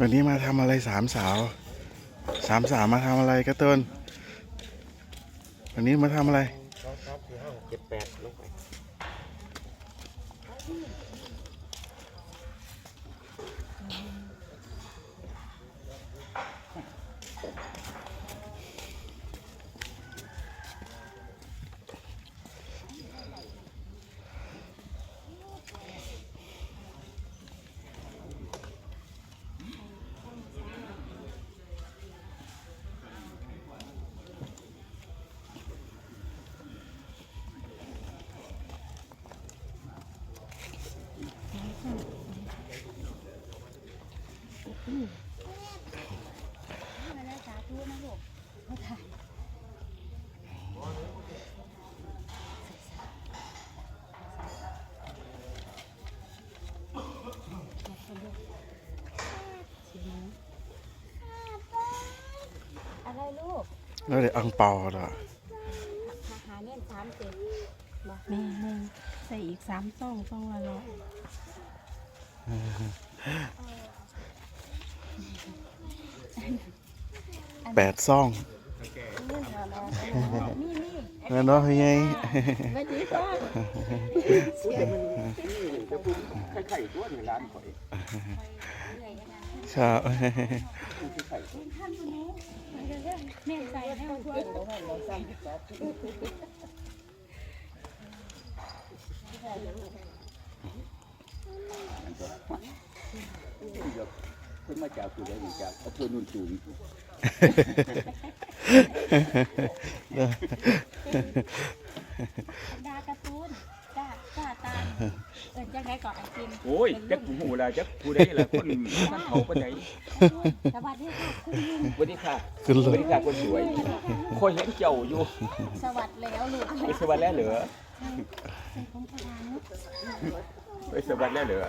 วันนี้มาทำอะไรสามสาวสามสาวมาทำอะไรกระต้นวันนี้มาทำอะไรสองสามสี่ห้าหกเจ็ดแปดลงไป อะไรลูกแล้วเดี๋ยวอังเปาเหรอหาหาเงินสามสิบแม่แม่ใส่อีกสามซองซองละร้อย แปดซ่องเงินหามานี่นี่แล้วเนาะยังไงไม่ดีป้าจะพูดไหนึ่งล้านข่อยครับ แม่ใส่ให้เอาถ้วย เพิ่งมาจากตัวได้จากอำเภอนุ่นจูนดาการ์ตูนจ้าจ้าตาลเอินยังไงก่อนไอกินโอ้ยจักผู้หูละจักผู้ใดละคนมันเขาปานใดสวัสดีค่ะคุณลุงสวัสดีค่ะขึ้นสเลวัสยดีค่ะคนสวยคอยเห็นเจ้าอยู่ สวัสดีแล้วลูกไปสวัสดีแล้วเหรอใส่ของพลานุไปสวัสดีแล้วเหรอ